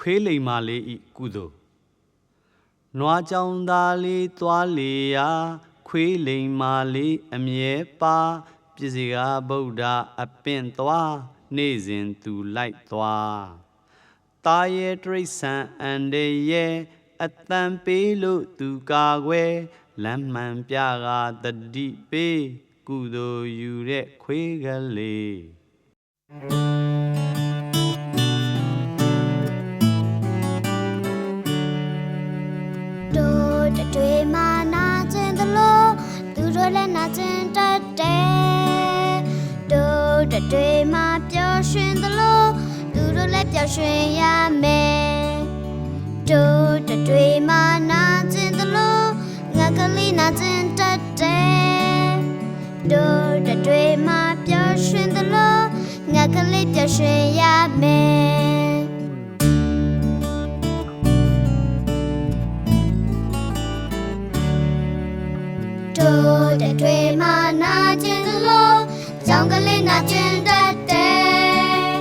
ခွေးလိမ်မာလေးဤကုသိုလ်နွားကြောင်သားလေးသွားလေရာခွေးလိမ်မာလေးအမြဲပါပြည့်စကားဗုဒ္ဓအပင့်သွားနေ့စဉ်သူလိုက်သွားတာရဲ့တရိษံအန်တရဲ့အတန်ပေးလို့သူကာကွယ်လမ်းမှန်ပြကတတိပေးကုသိုလ်ယူတဲ့ခွေးကလေး တို့တတွေမာနာခြင်းသလိုသူတို့လည်းနာခြင်းတတ်တယ်တို့တတွေမာပျော်ရွှင်သလိုသူတို့လည်းပျော်ရွှင်ရမယ်တို့တတွေမာနာခြင်းသလိုငါကလေးနာခြင်းတတ်တယ်တို့တတွေမာပျော်ရွှင်သလိုငါကလေးပျော်ရွှင်ရမယ် တို့တဲ့တွေမှာနာကျင်သလိုကြောင်ကလေးနာကျင်တတ်တယ်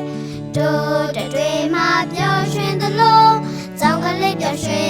တို့တဲ့တွေမှာပျော်ရွှင်သလိုကြောင်ကလေးပျော်ရွှင်